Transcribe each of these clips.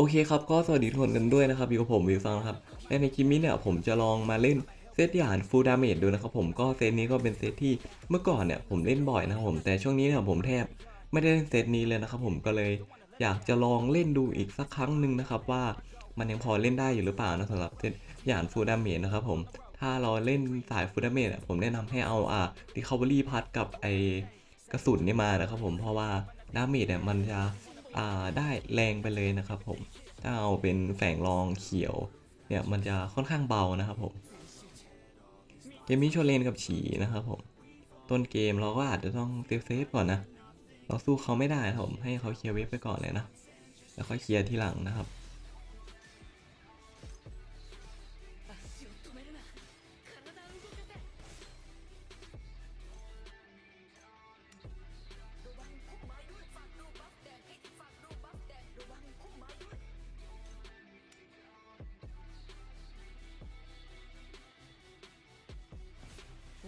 โอเคครับก็สวัสดีทุกคนกันด้วยนะครับอยู่กับผมวิวซังนะครับและในคลิปนี้เนี่ยผมจะลองมาเล่นเซตหยานฟูลดาเมจดูนะครับผมก็เซตนี้ก็เป็นเซตที่เมื่อก่อนเนี่ยผมเล่นบ่อยนะครับผมแต่ช่วงนี้เนี่ยผมแทบไม่ได้เล่นเซตนี้เลยนะครับผมก็เลยอยากจะลองเล่นดูอีกสักครั้งหนึ่งนะครับว่ามันยังพอเล่นได้อยู่หรือเปล่านะสำหรับเซตหยานฟูลดาเมจนะครับผมถ้าเราเล่นสายฟูลดาเมจผมแนะนำให้เอาอ่า recovery พัดกับไอกระสุนนี่มานะครับผมเพราะว่าดาเมจเนี่ยมันจะ ได้แรงไปเลยนะครับผมถ้าเอาเป็นแฝงรองเขียวเนี่ยมันจะค่อนข้างเบานะครับผมเกมนี้โชเลนกับฉีนะครับผมต้นเกมเราก็อาจจะต้องเซฟเซฟก่อนนะ เราสู้เขาไม่ได้ครับผมให้เขาเคลียร์เวฟไปก่อนเลยนะ แล้วค่อยเคลียร์ทีหลังนะครับ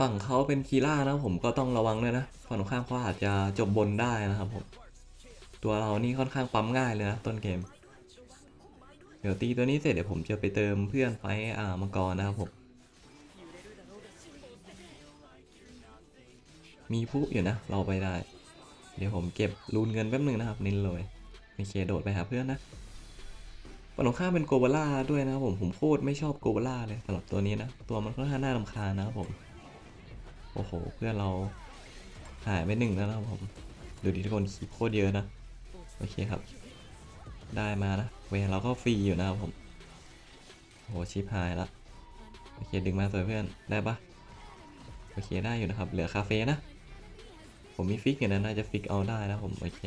ฝั่งเขาเป็นคีล่านะผมก็ต้องระวังด้วยนะฝั่งข้ามเขาอาจจะจบบนได้นะครับผม ตัวเรานี่ค่อนข้างปั๊มง่ายเลยนะต้นเกม เดี๋ยวตีตัวนี้เสร็จเดี๋ยวผมจะไปเติมเพื่อนไฟอ่ามังกรนะครับผม มีผู้อยู่นะ เราไปได้ เดี๋ยวผมเก็บรูนเงินแป๊บหนึงนะครับนินเลยโอเคโดดไปหาเพื่อนนะฝั่งข้ามเป็นโกบล่าด้วยนะครับผมผมโคตรไม่ชอบโกบล่าเลยสำหรับตัวนี้นะตัวมันค่อนข้างน่ารำคาญนะครับผม โอ้โห เพื่อนเราหายไปหนึ่งแล้วนะครับผม ดูดิทุกคนคีโคตรเยอะนะ โอเคครับ ได้มานะ เวรเราก็ฟรีอยู่นะครับผม โอ้โหชิปหายละ โอเคดึงมาสวยเพื่อน ได้ปะโอเคได้อยู่นะครับ เหลือคาเฟ่นะ ผมมีฟิกอยู่นะน่าจะฟิกเอาได้นะผม โอเค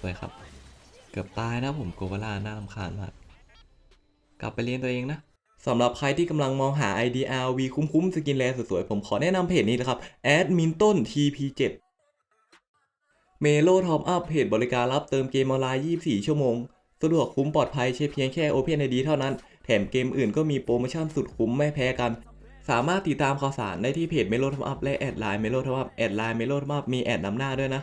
สวยครับ เกือบตายนะผมโกวาล่าน่ารำคาญมาก กลับไปเรียนตัวเองนะ สำหรับใครที่กำลังมองหา IDRV คุ้มๆ สกินแรสวยๆ ผมขอแนะนำเพจนี้นะครับ Adminton TP7 เมโลทอปอัพเพจบริการรับเติมเกมออนไลน์ 24 ชั่วโมง สะดวกคุ้มปลอดภัยใช้เพียงแค่ OpenID เท่านั้น แถมเกมอื่นก็มีโปรโมชั่นสุดคุ้มไม่แพ้กัน สามารถติดตามข่าวสารได้ที่เพจเมโลทอปอัพและแอดไลน์เมโลทอปอัพแอดไลน์เมโลทอปอัพมีแอดนำหน้าด้วยนะ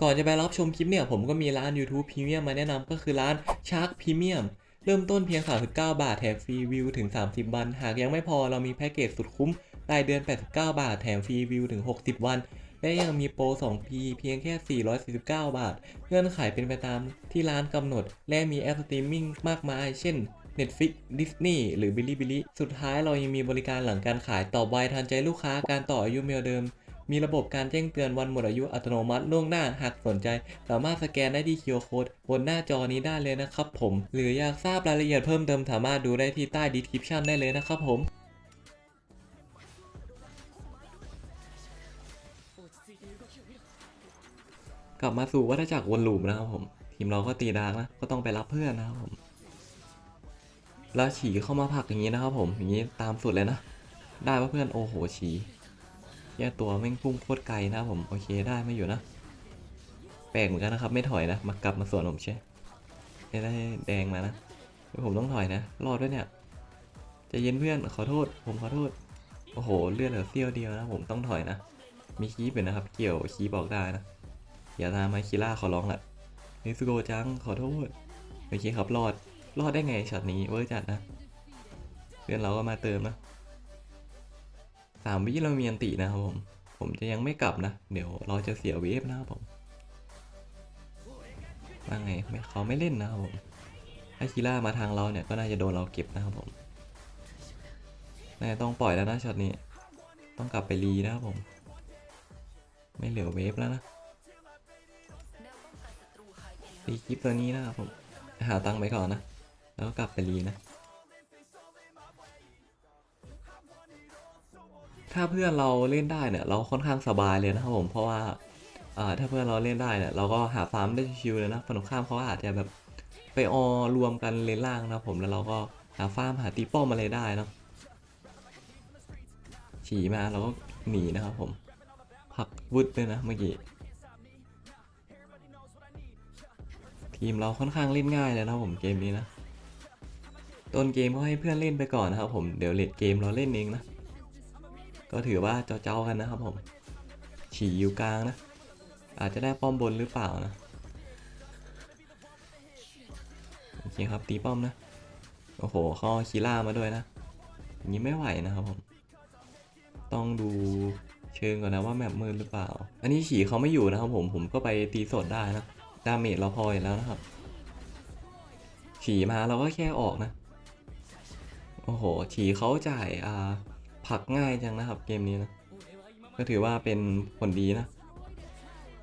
ก่อนจะไปรับชมคลิปเนี่ยผมก็มีร้าน YouTube Premium มาแนะนำก็คือร้าน Shark Premium เริ่มต้นเพียง 39 บาทแถมฟรีวิวถึง 30 วัน หากยังไม่พอเรามีแพ็กเกจสุดคุ้มรายเดือน 89 บาทแถมฟรีวิวถึง 60 วัน และยังมีโปร 2P เพียงแค่ 449 บาท เงื่อนไขเป็นไปตามที่ร้านกำหนด และมีแอปสตรีมมิ่งมากมาย เช่น Netflix Disney หรือ Bilibili สุดท้ายเรายังมีบริการหลังการขายตอบไวทันใจลูกค้าการต่ออายุเมลเดิม มีระบบการแจ้งเตือนวันหมดอายุอัตโนมัติล่วงหน้าหากสนใจ สามารถสแกนได้ที่ QR Code บนหน้าจอนี้ได้เลยนะครับผม หรืออยากทราบรายละเอียดเพิ่มเติมสามารถดูได้ที่ใต้ description ได้เลยนะครับผมกลับมาสู่วัฏจักรวนลูปนะครับผม ทีมเราก็ตีดาร์กนะ ก็ต้องไปรับเพื่อนนะครับผมแล้วฉีเข้ามาผลักอย่างนี้นะครับผมอย่างนี้ตามสุดเลยนะ ได้ปะเพื่อนโอ้โหฉี แย่ตัวแม่งพุ่งโคตรไกลนะผมโอเคได้ไม่อยู่นะ แปลกเหมือนกันนะครับ ไม่ถอยนะ มากลับมาสวนผมใช่ไม่ได้แดงมานะผมต้องถอยนะ รอดด้วยเนี่ยจะเย็นเพื่อนขอโทษ ผมขอโทษ โอ้โหเลือดเหลือเสี้ยวเดียวนะผมต้องถอยนะ มีคีบอยู่นะครับ เกี่ยวคีบบอกได้นะอย่าตามมาคิล่าขอร้องละนิสโกจังขอโทษโอเคครับรอดรอดได้ไงช็อตนี้เวอร์จัดนะ เพื่อนเราก็มาเติมนะ สามวิเรามีอันตินะครับผม ผมจะยังไม่กลับนะ เดี๋ยวเราจะเสียเวฟนะครับผมว่าไงเขาไม่เล่นนะครับผมถ้าคีล่ามาทางเราเนี่ยก็น่าจะโดนเราเก็บนะครับผมน่าจะต้องปล่อยแล้วนะช็อตนี้ ต้องกลับไปรีนะครับผม ไม่เหลือเวฟแล้วนะแนวป้องกันศัตรูหายไปแล้วรีคลิปตัวนี้นะครับผม หาตังค์ไปก่อนนะ แล้วก็กลับไปรีนะ ถ้าเพื่อนเราเล่นได้เนี่ยเราค่อนข้างสบายเลยนะครับผมเพราะว่าอ่าถ้าเพื่อนเราเล่นได้เนี่ยเราก็หาฟาร์มได้ชิวๆเลยนะฝั่งตรงข้ามเขาอาจจะแบบไปออรวมกันเลนล่างนะผมแล้วเราก็หาฟาร์มหาตีป้อมอะไรได้นะฉี่มาเราก็หนีนะครับผมผักวึดเลยนะเมื่อกี้ทีมเราค่อนข้างเล่นง่ายเลยนะผมเกมนี้นะต้นเกมก็ให้เพื่อนเล่นไปก่อนนะครับผมเดี๋ยวเลดเกมเราเล่นเองนะ ก็ถือว่าเจ้าๆกันนะครับผมฉี่อยู่กลางนะ อาจจะได้ป้อมบนหรือเปล่านะโอเคครับตีป้อมนะโอ้โหเขาเอคีล่ามาด้วยนะอย่างนี้ไม่ไหวนะครับผมต้องดูเชิงก่อนนะว่าแมปมืดหรือเปล่า อันนี้ฉีเขาไม่อยู่นะครับผมผมก็ไปตีสดได้นะดาเมจเราพออยู่แล้วนะครับ ฉีมาเราก็แค่ออกนะ โอ้โหฉีเขาจ่ายอ่า ผักง่ายจังนะครับเกมนี้นะ ก็ถือว่าเป็นผลดีนะ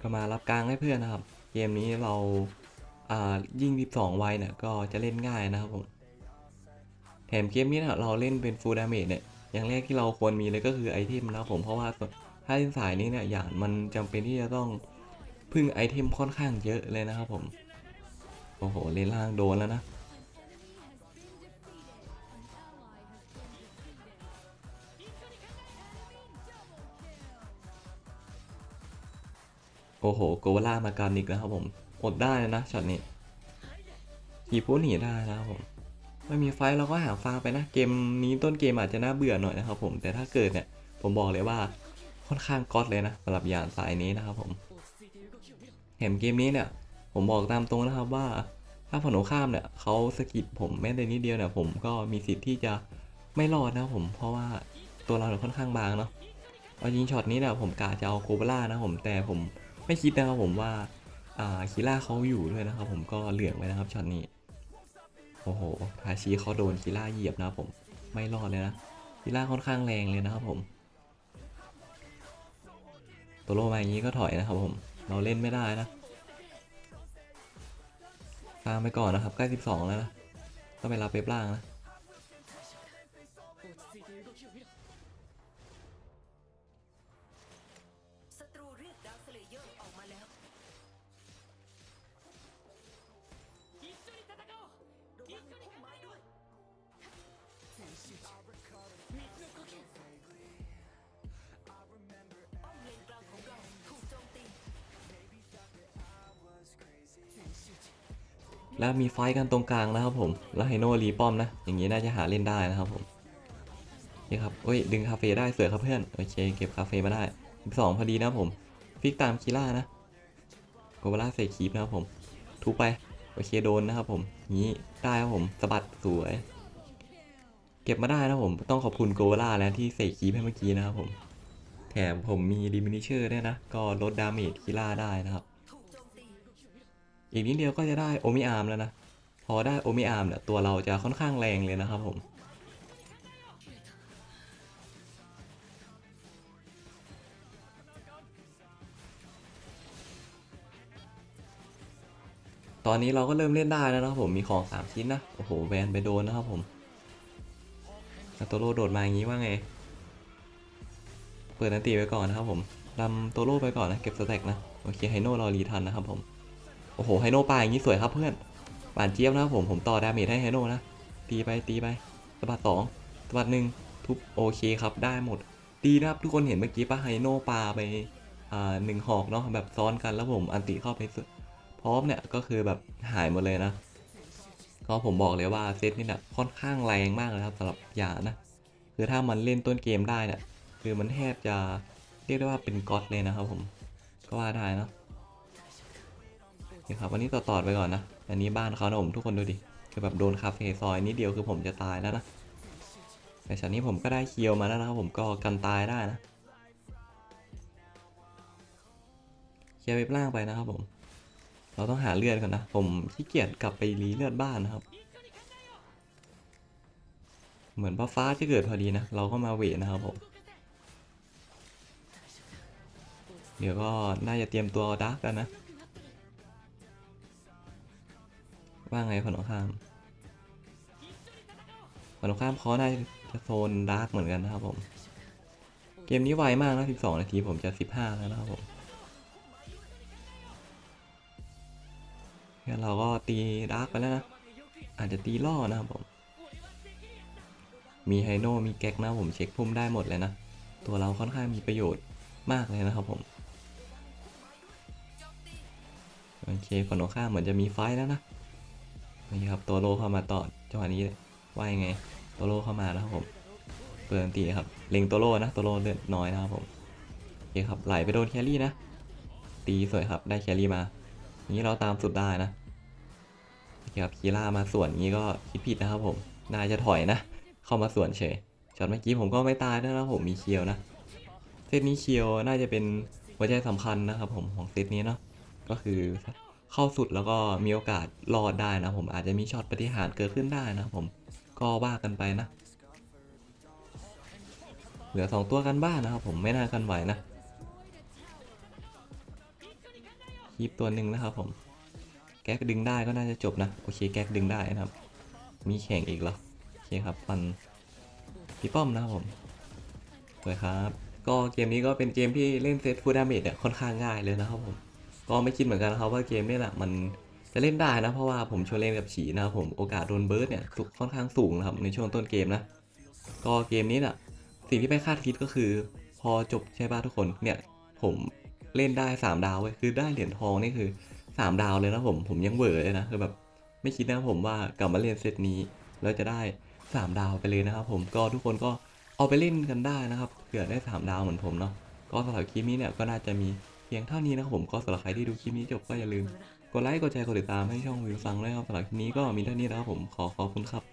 ก็มารับกลางให้เพื่อนนะครับ เกมนี้เราอ่ายิ่ง 12ไวเนี่ยก็จะเล่นง่ายนะครับผมแถมเกมนี้เนี่ยเราเล่นเป็นฟูลดาเมจเนี่ยอย่างแรกที่เราควรมีเลยก็คือไอเทมนะผมเพราะว่าถ้าเล่นสายนี้เนี่ยอย่างมันจำเป็นที่จะต้องพึ่งไอเทมค่อนข้างเยอะเลยนะครับผม โอ้โห เล่นล่างโดนแล้วนะ โอ้โหโกวาล่ามาการอีกแล้วครับผมอดได้นะช็อตนี้ขี่พูหนีได้นะครับผมไม่มีไฟเราก็หาฟาไปนะเกมนี้ต้นเกมอาจจะน่าเบื่อหน่อยนะครับผมแต่ถ้าเกิดเนี่ยผมบอกเลยว่าค่อนข้างก๊อตเลยนะสำหรับยานสายนี้นะครับผมแถมเกมนี้เนี่ย ผมบอกตามตรงนะครับว่าถ้าฝั่งตรงข้ามเนี่ยเขาสะกิดผมแม้แต่นิดเดียวเนี่ยผมก็มีสิทธิ์ที่จะไม่รอดนะครับผมเพราะว่าตัวเราเนี่ยค่อนข้างบางเนาะเอาจริงช็อตนี้เนี่ยผมกะจะเอาโกเบล่านะครับผมแต่ผม ไม่คิดนะครับผมว่าอ่าคิล่าเขาอยู่ด้วยนะครับผมก็เหลืองไปนะครับช็อตนี้ โอ้โหทาชิเขาโดนคิล่าเหยียบนะครับผมไม่รอดเลยนะคิล่าค่อนข้างแรงเลยนะครับผมตัวโลมาอย่างนี้ก็ถอยนะครับผม เราเล่นไม่ได้นะ ตามไปก่อนนะครับใกล้12 แล้วนะต้องไปรับเปปล่างนะ เลเยอร์ออกมาแล้วระวังพุ่มไม้ด้วยป้อมเลนกลางของเราถูกโจมตีแล้วมีไฟท์กันตรงกลางนะครับผม แล้วไฮโน่รีป้อมนะ อย่างนี้น่าจะหาเล่นได้นะครับผม นี่ครับเอ้ย ดึงคาเฟ่ได้เสือครับเพื่อน โอเค เก็บคาเฟ่มาได้12พอดีนะครับผม ฟิกตามคีล่านะโกวาล่าใส่คีปนะครับผม ทุบไป โอเคโดนนะครับผมนี้ได้ครับผมสะบัดสวย เก็บมาได้นะผมต้องขอบคุณโกวาล่าแล้วที่ใส่คีปให้เมื่อกี้นะครับผม แถมผมมีดิมินิเชอร์ด้วยนะ ก็ลดดาเมจคีล่าได้นะครับ อีกนิดเดียวก็จะได้โอมิอาร์มแล้วนะ พอได้โอมิอาร์มเนี่ยตัวเราจะค่อนข้างแรงเลยนะครับผม ตอนนี้เราก็เริ่มเล่นได้แล้วนะครับผมมีของ3ชิ้นนะโอ้โหแวนไปโดนนะครับผมแล้วโตโร่โดดมาอย่างนี้ว่าไง เปิดนันตีไปก่อนนะครับผมลำโตโร่ไปก่อนนะเก็บสแต็กนะโอเคไฮโน่รอรีทันนะครับผมโอ้โหไฮโน่ปลาอย่างนี้สวยครับเพื่อนหวานเจี๊ยบนะครับผมผมต่อดาเมจให้ไฮโน่นะตีไปตีไปสะบัดสองสะบัดหนึ่งทุบโอเคครับได้หมดดีนะครับทุกคนเห็นเมื่อกี้ปะไฮโน่ปลาไปอ่าหนึ่งหอกเนาะแบบซ้อนกันแล้วผมอันติเข้าไปส พร้อมเนี่ยก็คือแบบหายหมดเลยนะ ก็ผมบอกเลยว่าเซตนี้เนี่ยค่อนข้างแรงมากเลยครับสำหรับยานะ คือถ้ามันเล่นต้นเกมได้เนี่ยคือมันแทบจะเรียกได้ว่าเป็นก๊อตเลยนะครับผมก็ว่าได้เนอะนี่ครับวันนี้ต่อต่อไปก่อนนะอันนี้บ้านเขานะผมทุกคนดูดิคือแบบโดนคาเฟ่ซอยนิดเดียวคือผมจะตายแล้วนะแต่ชั้นนี้ผมก็ได้เคียวมาแล้วนะครับผมก็กันตายได้นะเคลียร์เว็บล่างไปนะครับผม เราต้องหาเลือดก่อนนะ ผมขี้เกียจกลับไปรีเลือดบ้านนะครับ เหมือนว่าฟ้าจะเกิดพอดีนะ เราก็มาเวทนะครับผม เดี๋ยวก็น่าจะเตรียมตัวดักกันนะ ว่าไงฝั่งตรงข้ามฝั่งตรงข้ามเขาน่าจะโซนดาร์กเหมือนกันนะครับผม เกมนี้ไวมากนะ 12 นาทีผมจะ 15 แล้วนะครับผม พื่อนเราก็ตีดาร์กไปแล้วนะ อาจจะตีล่อนะครับผม มีไฮโน่มีแก๊กนะผมเช็คพุ่มได้หมดเลยนะ ตัวเราค่อนข้างมีประโยชน์มากเลยนะครับผม โอเคฝั่งตรงข้ามเหมือนจะมีไฟแล้วนะนี่ครับตัวโลเข้ามาต่อจังหวะนี้ว่ายังไงตัวโลเข้ามาแล้วครับผมเปิดตีครับเล็งตัวโลนะตัวโลเลือดน้อยนะครับผมโอเคครับไหลไปโดนแครี่นะ ตีสวยครับได้แครี่มานี้เราตามสุดได้นะ โอเคครับคีร่ามาส่วนนี้ก็คิดผิดนะครับผมน่าจะถอยนะ เข้ามาส่วนเฉยช็อตเมื่อกี้ผมก็ไม่ตายด้วยนะผมมีเคียวนะเซตนี้เคียวน่าจะเป็นหัวใจสำคัญนะครับผมของเซตนี้เนาะก็คือเข้าสุดแล้วก็มีโอกาสรอดได้นะผมอาจจะมีช็อตปฏิหารเกิดขึ้นได้นะผมก็ว่ากันไปนะ เหลือสองตัวกันบ้านนะครับผมไม่น่ากันไหวนะคีบตัวหนึ่งนะครับผม ก๊กดึงได้ก็น่าจะจบนะ โอเคแก๊กดึงได้นะครับ มีแข่งอีกเหรอ โอเคครับฟันพี่ป้อมนะครับผมสวยครับ ก็เกมนี้ก็เป็นเกมที่เล่นเซตฟูดาเมจเนี่ยค่อนข้างง่ายเลยนะครับผม ก็ไม่คิดเหมือนกันนะครับว่าเกมนี้แหละมันจะเล่นได้นะเพราะว่าผมชวนเล่นกับฉีนะครับผมโอกาสโดนเบิร์ดเนี่ยค่อนข้างสูงนะครับในช่วงต้นเกมนะ ก็เกมนี้น่ะสิ่งที่ไม่คาดคิดก็คือ พอจบใช่ป่ะทุกคนเนี่ยผมเล่นได้ 3 ดาวเว้ยคือได้เหรียญทองนี่คือามดาวเลยนะผม ผมยังเวอร์เลยนะคือแบบไม่คิดนะผมว่ากลับมาเล่นเซตนี้แล้วจะได้สามดาวไปเลยนะครับ ผมก็ทุกคนก็เอาไปเล่นกันได้นะครับเผื่อได้สามดาวเหมือนผมเนาะก็สำหรับคลิปนี้เนี่ยก็น่าจะมีเพียงเท่านี้นะครับผมก็สำหรับใครที่ดูคลิปนี้จบก็อย่าลืมกดไลค์กดแชร์กดติดตามให้ช่องวิวฟังด้วยครับสำหรับคลิปนี้ก็มีเท่านี้นะครับผมขอขอบคุณครับ